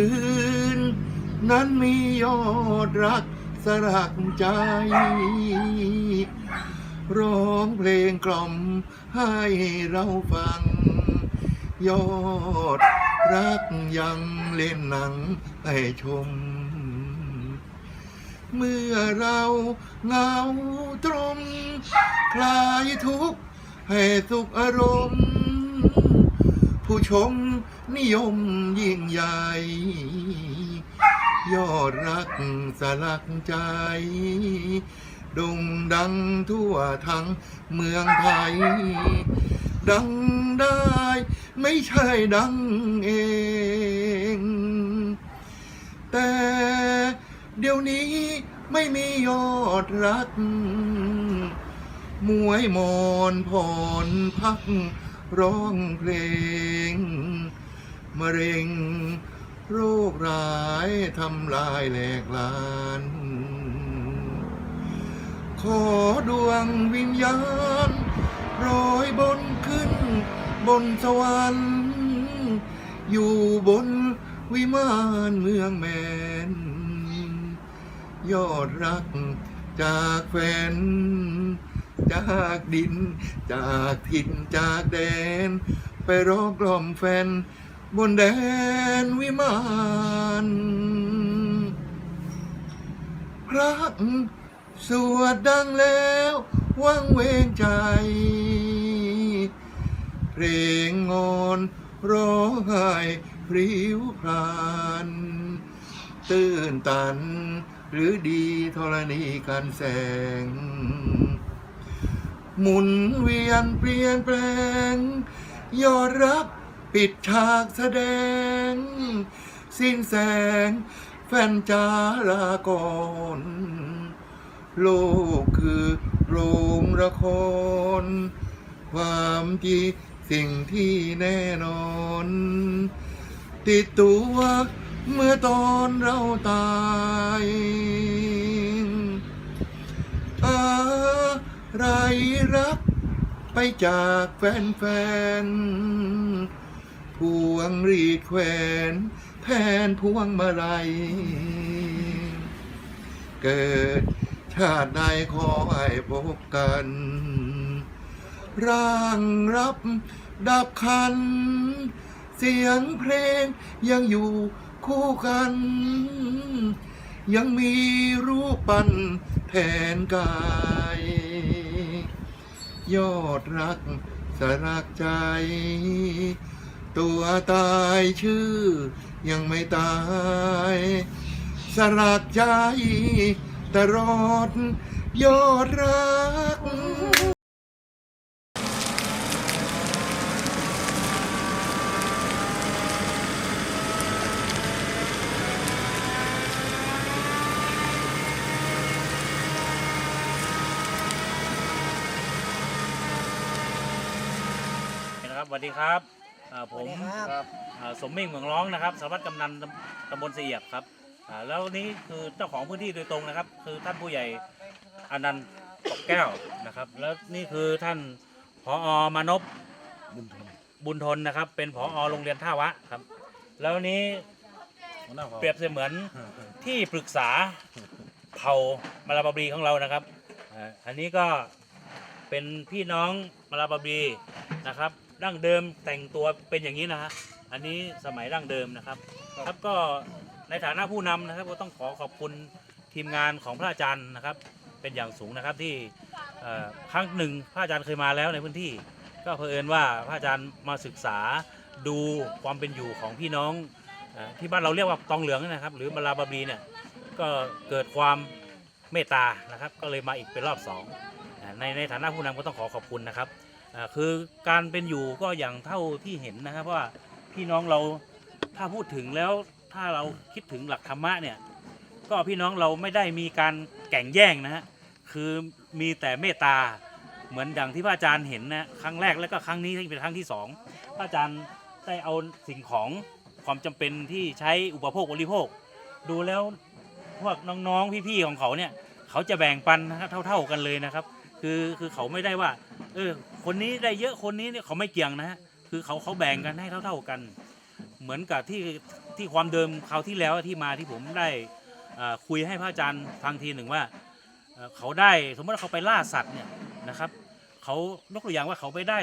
ืนนั้นมียอดรักสลักใจ ร้องเพลงกล่อมให้เราฟัง ยอดรักยังเล่นหนังให้ชม เมื่อเราเหงาตรมคลายทุกข์ให้สุขอารมณ์ ผู้ชมนิยมยิ่งใหญ่ ยอดรักสลักใจด่งดังทั่วทั้งเมืองไทย ดังได้ไม่ใช่ดังเอง แต่เดี๋ยวนี้ไม่มียอดรัก มวยมอนผ่อนพัก ร้องเพลงมะเร็ง โรคร้ายทำลายแหลกลาน ขอดวงวิญญาณโรยบนขึ้น บนสวรรค์อยู่บนวิมานเมืองแมน ยอดรักจากแฟน จากดิน จากถิ่นจากแดน ไปร้องกล่อมแฟน บนแดนวิมานพระสวดดังแล้ววังเวงใจ เพลงงอนร้องไห้พริ้วพรานตื่นตัน หรือดีธรณีการแสง หมุนเวียนเปลี่ยนแปลงยอดรักปิดฉากแสดง สิ้นแสง แฟนจาลากรโลกคือโรงละคร ความจริงสิ่งที่แน่นอน ติดตัวเมื่อตอนเราตาย ไรรัก ไปจากแฟนๆพวงรีดแขวนแทนพวงมาลัยเกิดชาติใดขอให้พบกัน ร่างรับดับคัน เสียงเพลงยังอยู่คู่กัน ยังมีรูปปั้นแทนกาย ยอดรักสลักใจ ตัวตายชื่อ ยังไม่ตายสลักใจตลอดยอดรัก นะ ครับสวัสดีครับอ่าผมสวัสดีครับอ่าสมมิ่งเมืองร้องนะครับสารวัตรกำนันตำตำบลเสียบครับอ่าแล้วนี้คือเจ้าของพื้นที่โดยตรงนะครับ คือท่านผู้ใหญ่อนันต์ตกแก้วนะครับ แล้วนี่คือท่านผอมานพบุญทนบุญทนนะครับ เป็นผอโรงเรียนท่าวะครับ แล้วนี้เปรียบเสมือนที่ปรึกษาเผ่ามาลาบาบรีของเรานะครับอ่าอันนี้ก็เป็นพี่น้องมาลาบาบรีนะครับ ดั้งเดิมแต่งตัวเป็นอย่างนี้นะฮะอันนี้สมัยดั้งเดิมนะครับ ครับก็ในฐานะผู้นำนะครับก็ต้องขอขอบคุณทีมงานของพระอาจารย์นะครับ เป็นอย่างสูงนะครับที่เอ่อครั้งหนึ่งพระอาจารย์เคยมาแล้วในพื้นที่ ก็เผอิญว่าพระอาจารย์มาศึกษาดูความเป็นอยู่ของพี่น้องเอ่อที่บ้านเราเรียกว่าตองเหลืองนะครับ หรือบาราบาบีเนี่ยก็เกิดความเมตตานะครับ ก็เลยมาอีกเป็นรอบสองอ่าในในฐานะผู้นำก็ต้องขอขอบคุณนะครับอ่า คือการเป็นอยู่ก็อย่างเท่าที่เห็นนะครับว่าพี่น้องเราถ้าพูดถึงแล้วถ้าเราคิดถึงหลักธรรมะเนี่ยก็พี่น้องเราไม่ได้มีการแก่งแย่งนะฮะคือมีแต่เมตตาเหมือนอย่างที่พระอาจารย์เห็นนะครั้งแรกแล้วก็ครั้งนี้ที่เป็นครั้งที่สองพระอาจารย์ได้เอาสิ่งของความจำเป็นที่ใช้อุปโภคบริโภค ดูแล้วพวกน้องๆพี่ๆของเขาเนี่ยเขาจะแบ่งปันนะครับเท่า ๆกันเลยนะครับ คือคือเขาไม่ได้ว่า เออ คนนี้ได้เยอะคนนี้เนี่ยเขาไม่เกี่ยงนะฮะคือเขาเขาแบ่งกันให้เท่า ๆกัน เหมือนกับที่ที่ความเดิมคราวที่แล้วที่มาที่ผมได้อ่อคุยให้พระอาจารย์ฟังทีหนึ่งว่าเอ่อเขาได้สมมติว่าเขาไปล่าสัตว์เนี่ยนะครับเขายกตัวอย่างว่าเขาไปได้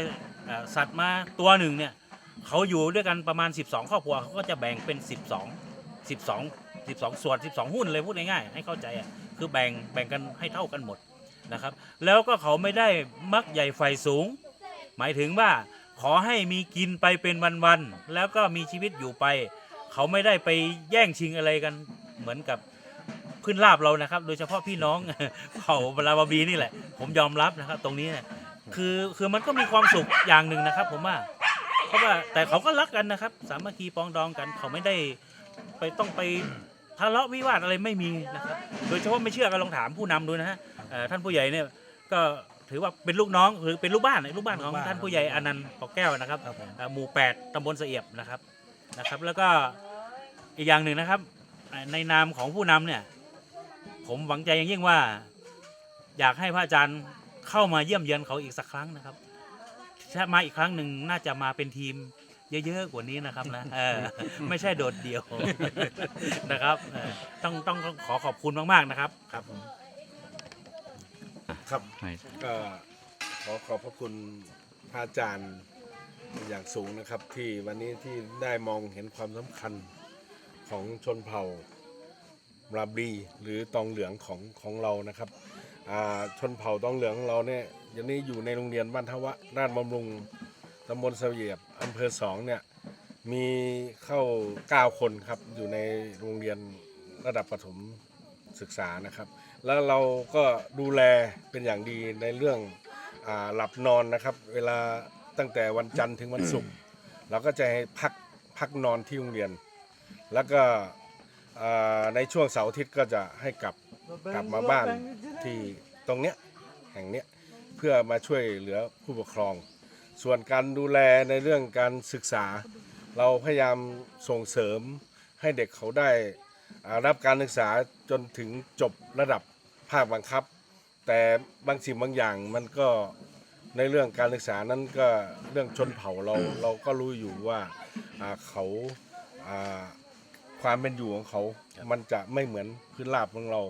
อ่อสัตว์มาตัวหนึ่งเนี่ยเขาอยู่ด้วยกันประมาณ 12 ครอบครัวเขาก็จะแบ่งเป็น 12 12 12 ส่วน 12 หุ้นเลยพูดง่ายๆให้เข้าใจอะคือแบ่งแบ่งกันให้เท่ากันหมด นะครับ แล้วก็เขาไม่ได้มักใหญ่ไฟสูง หมายถึงว่าขอให้มีกินไปเป็นวันๆแล้วก็มีชีวิตอยู่ไป เขาไม่ได้ไปแย่งชิงอะไรกันเหมือนกับพื้นราบเรานะครับ โดยเฉพาะพี่น้องเผ่าบราบาบีนี่แหละ ผมยอมรับนะครับ ตรงนี้เนี่ยคือคือมันก็มีความสุขอย่างหนึ่งนะครับ ผมว่าเพราะว่าแต่เขาก็รักกันนะครับ สามัคคีปองดองกัน เขาไม่ได้ไปต้องไปทะเลาะวิวาทอะไรไม่มีนะครับ โดยเฉพาะไม่เชื่อก็ลองถามผู้นำดูนะฮะ เอ่อท่านผู้ใหญ่เนี่ยก็ถือว่าเป็นลูกน้องหรือเป็นลูกบ้านลูกบ้านของท่านผู้ใหญ่อนันต์ปอกแก้วนะครับครับผม เอ่อหมู่ 8ตำบลเสเอียบนะครับนะครับ แล้วก็อีกอย่างหนึ่งนะครับเอ่อในนามของผู้นำเนี่ยผมหวังใจอย่างยิ่งว่า อยากให้พระอาจารย์เข้ามาเยี่ยมเยือนเขาอีกสักครั้งนะครับถ้ามาอีกครั้งหนึ่งน่าจะมาเป็นทีมเยอะๆกว่านี้นะครับนะเออไม่ใช่โดดเดี่ยวนะครับเออต้องต้องต้องขอขอบคุณมากๆนะครับครับผม ครับก็ขอขอบพระคุณพระอาจารย์อย่างสูงนะครับ ที่วันนี้ที่ได้มองเห็นความสำคัญของชนเผ่าราบรีหรือตองเหลืองของของเรานะครับอ่าชนเผ่าตองเหลืองของเราเนี่ยอย่างนี้อยู่ในโรงเรียนบ้านทวะราชบำรุงตำบลเสวียบอำเภอสองเนี่ยมีเข้า 9 คนครับอยู่ในโรงเรียนระดับประถมศึกษานะครับ แล้วเราก็ดูแลเป็นอย่างดีในเรื่องอาหลับนอนนะครับ เวลาตั้งแต่วันจันทร์ถึงวันศุกร์เราก็จะให้พักพักนอนที่โรงเรียน แล้วก็อ่าในช่วงเสาร์อาทิตย์ก็จะให้กลับกลับมาบ้านที่ตรงเนี้ยแห่งเนี้ยเพื่อมาช่วยเหลือผู้ปกครอง ส่วนการดูแลในเรื่องการศึกษา เราพยายามส่งเสริมให้เด็กเขาได้อ่า รับการศึกษาจนถึงจบระดับภาคบังคับ แต่บางสิ่งบางอย่างมันก็ในเรื่องการศึกษานั้นก็เรื่องชนเผ่าเราเราก็รู้อยู่ว่าเขาความเป็นอยู่ของเขา มันจะไม่เหมือนพื้นราบของเรา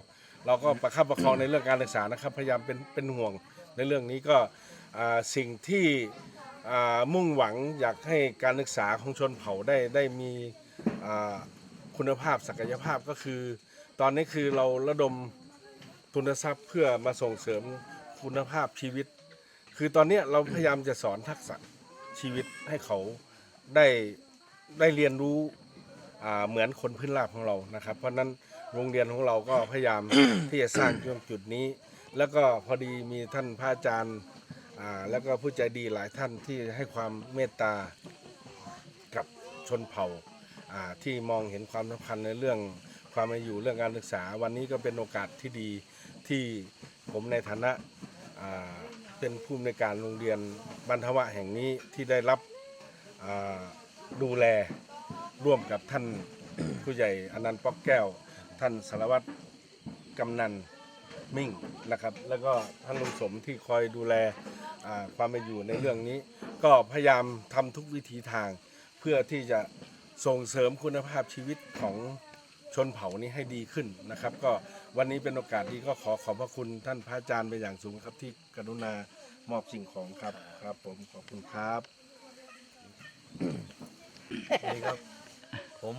เราก็ประคับประคองในเรื่องการศึกษานะครับ พยายามเป็นเป็นห่วงในเรื่องนี้ก็สิ่งที่มุ่งหวังอยากให้การศึกษาของชนเผ่าได้ได้มี คุณภาพศักยภาพก็คือ ตอนนี้คือเราระดมทุนทรัพย์เพื่อมาส่งเสริมคุณภาพชีวิต คือตอนนี้เราพยายามจะสอนทักษะชีวิตให้เขาได้ได้เรียนรู้เหมือนคนพื้นราบของเรานะครับ เพราะนั้นโรงเรียนของเราก็พยายามที่จะสร้างตรงจุดนี้ แล้วก็พอดีมีท่านพระอาจารย์แล้วก็ผู้ใจดีหลายท่านที่ให้ความเมตตากับชนเผ่า ที่มองเห็นความสำคัญในเรื่องความเป็นอยู่เรื่องการศึกษา วันนี้ก็เป็นโอกาสที่ดีที่ผมในฐานะาเป็นผู้อำนวยการโรงเรียนบรรทวะแห่งนี้ที่ได้รับดูแลร่วมกับท่านผู้ใหญ่อนันต์ป๊อกแก้ว ท่านสารวัตรกำนันมิ่งนะครับ แล้วก็ท่านลุงสมที่คอยดูแลความเป็นอยู่ในเรื่องนี้ ก็พยายามทำทุกวิถีทางเพื่อที่จะ ส่งเสริมคุณภาพชีวิตของชนเผ่านี้ให้ดีขึ้นนะครับ ก็วันนี้เป็นโอกาสดีก็ขอขอบพระคุณท่านพระอาจารย์เป็นอย่างสูงครับที่กรุณามอบสิ่งของครับครับ ผมขอบคุณครับนี่ครับ ผม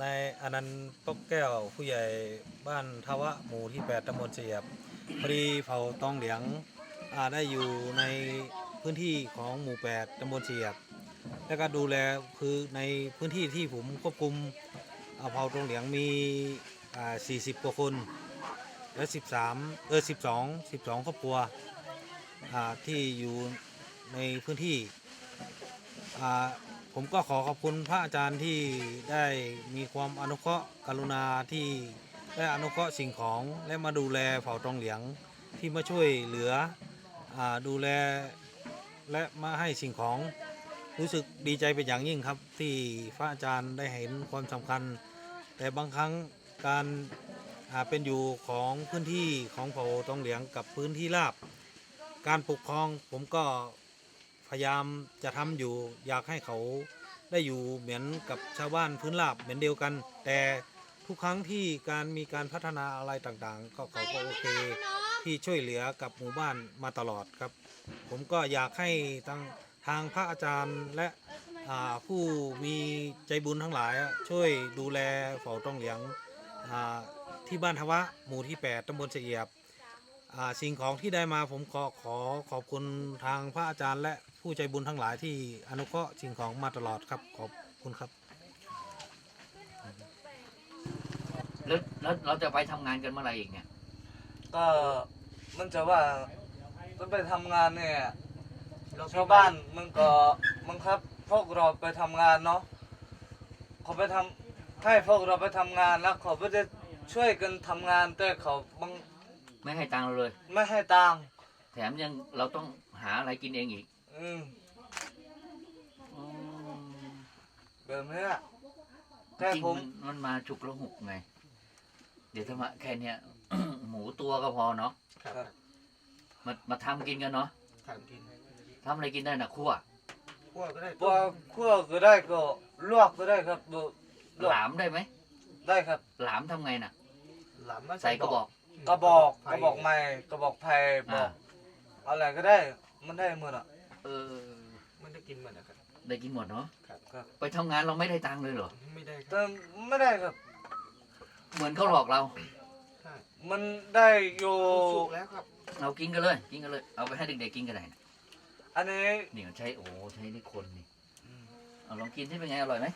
นายอนันต์ปกแก้วผู้ใหญ่บ้านทวะหมู่ที่ 8ตำบลเสียบพอดีเผ่าตองเหลียงได้อยู่ในพื้นที่ของหมู่ 8ตำบลเสียบ แล้วก็ดูแลคือในพื้นที่ที่ผมควบคุมอ่าเผ่าตองเหลียงมีอ่า40 กว่าคน และ 13 เออ 12 12 ครอบครัวอ่าที่อยู่ในพื้นที่อ่าผมก็ขอขอบคุณพระอาจารย์ที่ได้มีความอนุเคราะห์กรุณาที่ได้อนุเคราะห์สิ่งของและมาดูแลเผ่าตองเหลียงที่มาช่วยเหลืออาดูแลและมาให้สิ่งของ รู้สึกดีใจเป็นอย่างยิ่งครับ ที่พระอาจารย์ได้เห็นความสำคัญ แต่บางครั้งการาเป็นอยู่ของพื้นที่ของเผ่าตองเหลียงกับพื้นที่ราบ การปกครองผมก็พยายามจะทำอยู่อยากให้เขาได้อยู่เหมือนกับชาวบ้านพื้นราบเหมือนเดียวกัน แต่ทุกครั้งที่การมีการพัฒนาอะไรต่างๆ ก็เขาก็โอเคที่ช่วยเหลือกับหมู่บ้านมาตลอดครับ ผมก็อยากให้ทาง ทางพระอาจารย์และอ่าผู้มีใจบุญทั้งหลายอะช่วยดูแลเฝ้าต้องเหลียงอ่าที่บ้านทวะหมู่ที่ 8ตำบลเสียบอ่าสิ่งของที่ได้มาผมขอขอขอบคุณทางพระอาจารย์ และผู้ใจบุญทั้งหลายที่อนุเคราะห์สิ่งของมาตลอดครับขอบคุณครับแล้วแล้วเราจะไปทำงานกันเมื่อไหร่อีกเนี่ย ก็มันจะว่าจะไปทำงานเนี่ย ชาวบ้านมันก็บังคับพวกเราไปทำงานเนาะเขาไปทำให้พวกเราไปทำงานแล้วเขาก็จะช่วยกันทำงานแต่เขาบังไม่ให้ตังค์เราเลย ไม่ให้ตังค์แถมยังเราต้องหาอะไรกินเองอีกอืมอืมแบบนี้อะแต่จริงผมมันมันมาฉุกละหุกไง เดี๋ยวถ้ามาแค่เนี้ย หมูตัวก็พอเนาะครับมามาทำกินกันเนาะทำกิน ทำอะไรกินได้นะคั่วคั่วก็ได้คั่วคั่วก็ได้ก็ลวกก็ได้ครับลวกลวหกลามได้ไหมได้ครับหลามทำไงน่ะ หลามใส่กระบอก กระบอกกระบอกไม้กระบอกไผ่บออ่ากอะไรก็ได้มันได้หมดอะเออ มันได้กินหมดนะครับได้กินหมดเนาะครับครับไปทำงานเราไม่ได้ตังค์เลยเหรอ ไม่ได้แต่ไม่ได้ครับ เหมือนเขาหลอกเรา มันได้อยู่แล้วครับเรากินกันเลย กินกันเลย เอาไปให้เด็กๆกินกันได้นะ อันนี้นี่มันใช้โอ้ใช้ได้คนนี่เอาลองกินที่เป็นไงอร่อยไหม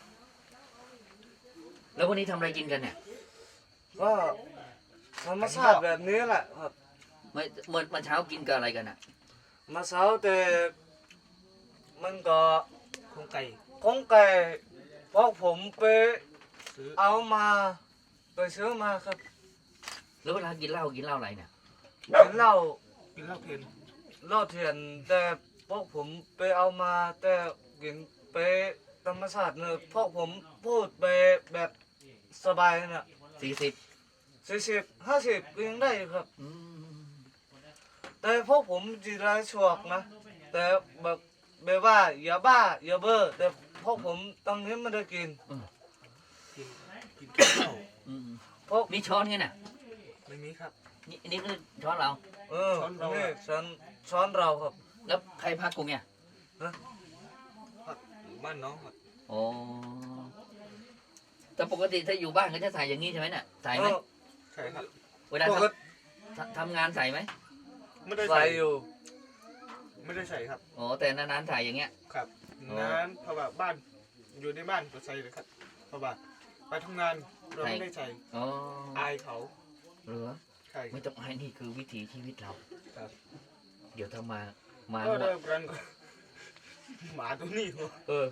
แล้ววันนี้ทำอะไรกินกันเนี่ยก็ธรรมชาติแบบนี้แหละครับเมื่อเมื่อเมื่อเช้ากินกับอะไรกันอะมาเช้าแต่มันก็โครงไก่คงไก่เพราะผมไปซื้อเอามาไปซื้อมาครับแล้วเวลากินเหล้ากินเหล้าอะไรเนี่ยกินเหล้ากินเหล้าเพ็ญเหล้าเถื่อนแต่ พวกผมไปเอามาแต่กินไปธรรมชาติเนอะพวกผมพูดไปแบบสบายนะสี่สิบสี่สิบห้าสิบก็ยังได้อยู่ครับแต่พวกผมจีรายชวกนะ แต่แบบแบบว่าอย่าบ้าอย่าเบ้อแต่พวกผมตอนนี้ไม่ได้กินกินกินข้าวพวกมีช้อนไงน่ะไม่มีครับ นี่นี่คือช้อนเรา เออช้อนเรานี่อะช้อนช้อนเราครับ แล้วใครพักกูเนี่ยผักบ้านน้องครับโอ้แต่ปกติถ้าอยู่บ้านก็จะใส่อย่างนี้ใช่ไหมน่ะใส่ไหมเออใช่ครับเวลาปทกติำทำทำงานใส่ไหมไม่ได้ใส่ใส่อยู่ ไม่ได้ใส่ครับโอ้แต่นานๆใส่อย่างเงี้ย ครับอ๋อนั้นเพราะว่าบ้านอยู่ในบ้านก็ใส่เลยครับเพราะว่าไปทำงานเราไม่ได้ใส่อ๋ออายเขาเหรือใช่ไม่ต้องให้นี่คือวิถีชีวิตเราครับ เดี๋ยวถ้ามา มาก็หมได้ดรันหมาตัวนี้เหรอเออ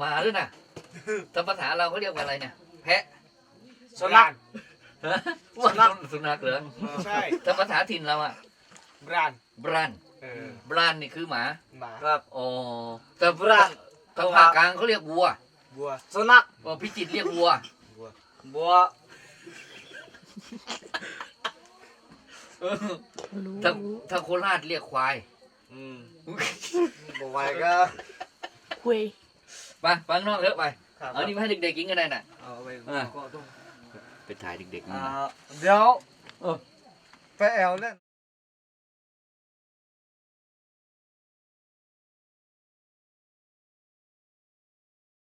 มาด้วยนะแต่ภาษาเราเขาเรียกว่าอะไรเนี่ย แพะสุนัขฮะสุนัข สุนัขเหรอใช่แต่ภาษาถิ่นเราอะบรานบรันเออบรันนี่คือหมา หมาครับอ๋อแต่บรันทางภาคกลางเขาเรียกวัวบัวสุนัขอ๋อพิจิตรเรียกวัว บัวบัวเออถ้าถ้าโคราชเรียกควาย อืมบัวไว้ก็ไปฟังนอกเถอะไปครับเอานี่มาให้เด็กๆกินกันได้น่ะเอาไปอ่าก็ต้องไปถ่ายเด็กๆอ่ามาเดี๋ยวเออไปแอลเล่น